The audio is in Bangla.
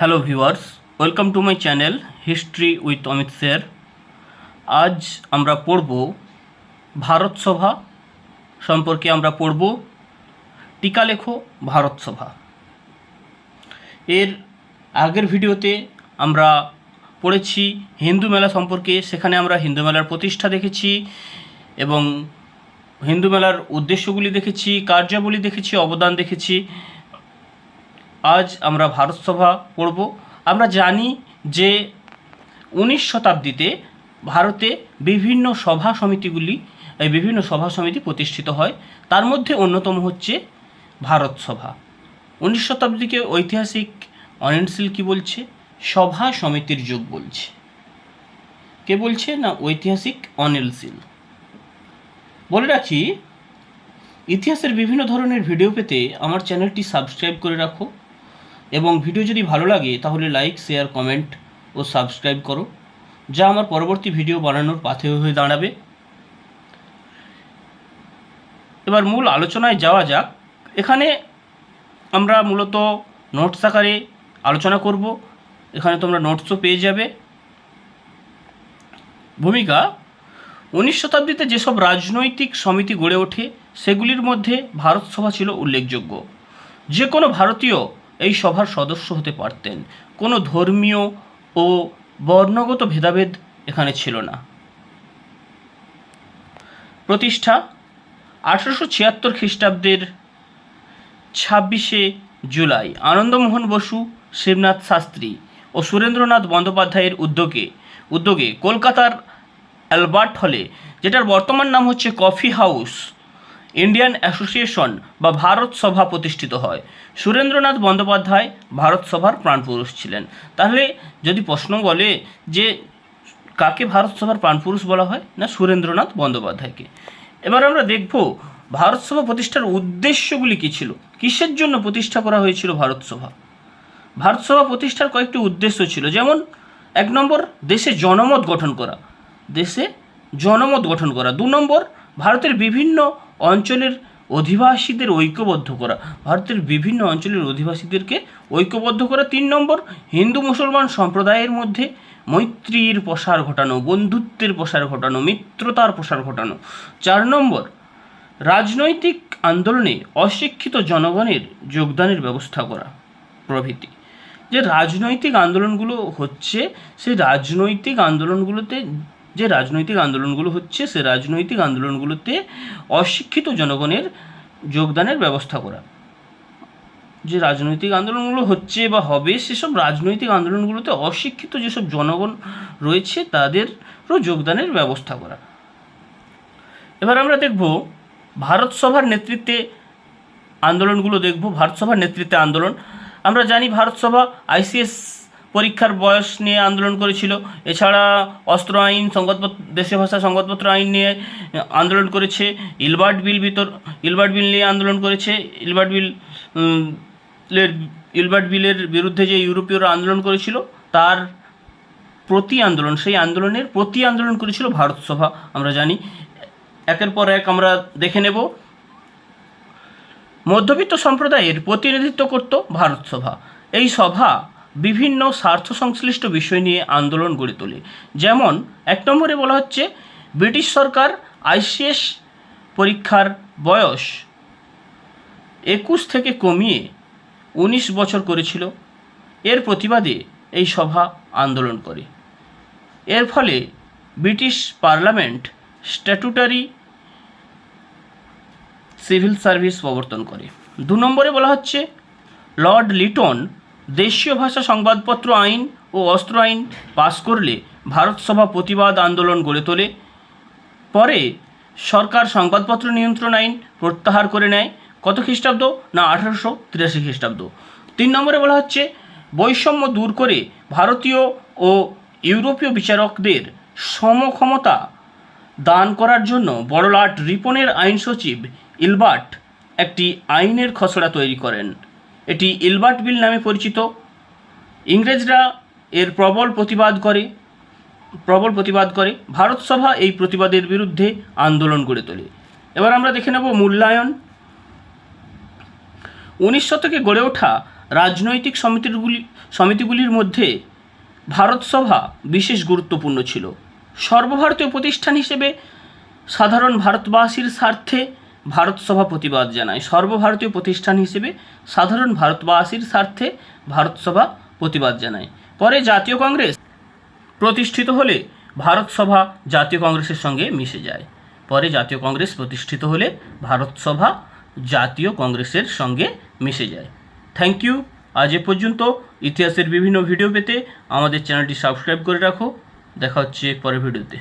Hello viewers welcome to my channel history with Amit sir আজ আমরা পড়ব ভারত সভা সম্পর্কে আমরা পড়ব টিকা লেখো ভারত সভা। এর আগের ভিডিওতে আমরা পড়েছি হিন্দু মেলা সম্পর্কে, সেখানে আমরা হিন্দু মেলার প্রতিষ্ঠা দেখেছি এবং হিন্দু মেলার উদ্দেশ্যগুলি দেখেছি, কার্যাবলী দেখেছি, অবদান দেখেছি। আজ আমরা ভারত সভা পড়ব আমরা জানি যে উনিশ শতাব্দীতে ভারতে বিভিন্ন সভা সমিতিগুলি বিভিন্ন সভা সমিতি প্রতিষ্ঠিত হয়। তার মধ্যে অন্যতম হচ্ছে ভারত সভা। উনিশ শতাব্দীকে ঐতিহাসিক অনিনশীল কি বলছে? সভা সমিতির যুগ বলছে। কে বলছে না ঐতিহাসিক অনিলশীল? বলে রাখি, ইতিহাসের বিভিন্ন ধরনের ভিডিও পেতে আমার চ্যানেলটি সাবস্ক্রাইব করে রাখো। এবং ভিডিও যদি ভালো লাগে, তাহলে লাইক শেয়ার কমেন্ট ও সাবস্ক্রাইব করো, যা আমার পরবর্তী ভিডিও বানানোর পাথেয় হয়ে দাঁড়াবে। এবার মূল আলোচনায় যাওয়া যাক। এখানে আমরা মূলত নোটস আকারে আলোচনা করব। এখানে তোমরা নোটসও পেয়ে যাবে। ভূমিকা, উনিশ শতাব্দীতে যেসব রাজনৈতিক সমিতি গড়ে ওঠে, সেগুলির মধ্যে ভারত সভা ছিল উল্লেখযোগ্য। যে কোনো ভারতীয় এই সভার সদস্য হতে পারতেন। কোনো ধর্মীয় ও বর্ণগত ভেদাভেদ এখানে ছিল না। প্রতিষ্ঠা আঠারোশো ছিয়াত্তর খ্রিস্টাব্দের ছাব্বিশে জুলাই। আনন্দমোহন বসু, শিবনাথ শাস্ত্রী ও সুরেন্দ্রনাথ বন্দ্যোপাধ্যায়ের উদ্যোগে উদ্যোগে কলকাতার অ্যালবার্ট হলে, যেটার বর্তমান নাম হচ্ছে কফি হাউস ইন্ডিয়ান অ্যাসোসিয়েশন বা ভারত সভা প্রতিষ্ঠিত হয়। সুরেন্দ্রনাথ বন্দ্যোপাধ্যায় ভারত সভার প্রাণপুরুষ ছিলেন। তাহলে যদি প্রশ্ন বলে যে কাকে ভারত সভার প্রাণপুরুষ বলা হয়, না সুরেন্দ্রনাথ বন্দ্যোপাধ্যায়কে? এবার আমরা দেখব ভারত সভা প্রতিষ্ঠার উদ্দেশ্যগুলি কী ছিল? কিসের জন্য প্রতিষ্ঠা করা হয়েছিল ভারত সভা? ভারত সভা প্রতিষ্ঠার কয়েকটি উদ্দেশ্য ছিল। যেমন, এক নম্বর, দেশে জনমত গঠন করা। দেশে জনমত গঠন করা। দু নম্বর, ভারতের বিভিন্ন অঞ্চলের অধিবাসীদের ঐক্যবদ্ধ করা। ভারতের বিভিন্ন অঞ্চলের অধিবাসীদেরকে ঐক্যবদ্ধ করা। তিন নম্বর, হিন্দু মুসলমান সম্প্রদায়ের মধ্যে মৈত্রীর প্রসার ঘটানো, বন্ধুত্বের প্রসার ঘটানো, মিত্রতার প্রসার ঘটানো। চার নম্বর, রাজনৈতিক আন্দোলনে অশিক্ষিত জনগণের যোগদানের ব্যবস্থা করা প্রভৃতি। যে রাজনৈতিক আন্দোলনগুলো হচ্ছে, সেই রাজনৈতিক আন্দোলনগুলোতে যে রাজনৈতিক আন্দোলনগুলো হচ্ছে, সে রাজনৈতিক আন্দোলনগুলোতে অশিক্ষিত জনগণের যোগদানের ব্যবস্থা করা। যে রাজনৈতিক আন্দোলনগুলো হচ্ছে বা হবে, সেসব রাজনৈতিক আন্দোলনগুলোতে অশিক্ষিত যেসব জনগণ রয়েছে, তাদেরও যোগদানের ব্যবস্থা করা। এবার আমরা দেখব, ভারত সভার নেতৃত্বে আন্দোলনগুলো দেখব, ভারত সভার নেতৃত্বে আন্দোলন। আমরা জানি ভারত সভা, আইসিএস পরীক্ষার বয়স নিয়ে আন্দোলন করেছিল। এছাড়া অস্ত্র আইন সংবাদপত্র দেশীয় ভাষা সংবাদপত্র আইন নিয়ে আন্দোলন করেছে। ইলবার্ট বিল ভিতর ইলবার্ট বিল নিয়ে আন্দোলন করেছে। ইলবার্ট বিল ইলবার্ট বিলের বিরুদ্ধে যে ইউরোপীয়রা আন্দোলন করেছিল, তার প্রতি আন্দোলন, সেই আন্দোলনের প্রতি আন্দোলন করেছিল ভারত সভা, আমরা জানি। একের পর এক আমরা দেখে নেব। মধ্যবিত্ত সম্প্রদায়ের প্রতিনিধিত্ব করত ভারত সভা। এই সভা বিভিন্ন স্বার্থ সংশ্লিষ্ট বিষয় নিয়ে আন্দোলন গড়ে তোলে। যেমন, এক নম্বরে বলা হচ্ছে, ব্রিটিশ সরকার আইসিএস পরীক্ষার বয়স একুশ থেকে কমিয়ে উনিশ বছর করেছিল। এর প্রতিবাদে এই সভা আন্দোলন করে। এর ফলে British parliament statutory civil service প্রবর্তন করে। দু নম্বরে বলা হচ্ছে, লর্ড লিটন দেশীয় ভাষা সংবাদপত্র আইন ও অস্ত্র আইন পাশ করলে ভারত সভা প্রতিবাদ আন্দোলন গড়ে তোলে। পরে সরকার সংবাদপত্র নিয়ন্ত্রণ আইন প্রত্যাহার করে নেয়। কত খ্রিস্টাব্দ? না, আঠারোশো তিরাশি খ্রিস্টাব্দ। তিন নম্বরে বলা হচ্ছে, বৈষম্য দূর করে ভারতীয় ও ইউরোপীয় বিচারকদের সমক্ষমতা দান করার জন্য বড়লাট রিপনের আইন সচিব ইলবার্ট একটি আইনের খসড়া তৈরি করেন। এটি ইলবার্ট বিল নামে পরিচিত। ইংরেজরা এর প্রবল প্রতিবাদ করে, প্রবল প্রতিবাদ করে। ভারত সভা এই প্রতিবাদের বিরুদ্ধে আন্দোলন গড়ে তোলে। এবার আমরা দেখে নেব মূল্যায়ন। উনিশ শতকে গড়ে ওঠা রাজনৈতিক সমিতিগুলি, সমিতিগুলির মধ্যে ভারত সভা বিশেষ গুরুত্বপূর্ণ ছিল। সর্বভারতীয় প্রতিষ্ঠান হিসেবে সাধারণ ভারতবাসীর স্বার্থে ভারত সভা প্রতিবাদ জানায়। সর্বভারতীয় প্রতিষ্ঠান হিসেবে সাধারণ ভারতবাসীর স্বার্থে ভারত সভা প্রতিবাদ জানায়। পরে জাতীয় কংগ্রেস প্রতিষ্ঠিত হলে ভারত সভা জাতীয় কংগ্রেসের সঙ্গে মিশে যায়। পরে জাতীয় কংগ্রেস প্রতিষ্ঠিত হলে ভারত সভা জাতীয় কংগ্রেসের সঙ্গে মিশে যায়। থ্যাংক ইউ আজ এ পর্যন্ত ইতিহাসের বিভিন্ন ভিডিও পেতে আমাদের চ্যানেলটি সাবস্ক্রাইব করে রাখো। দেখা হচ্ছে পরের ভিডিওতে।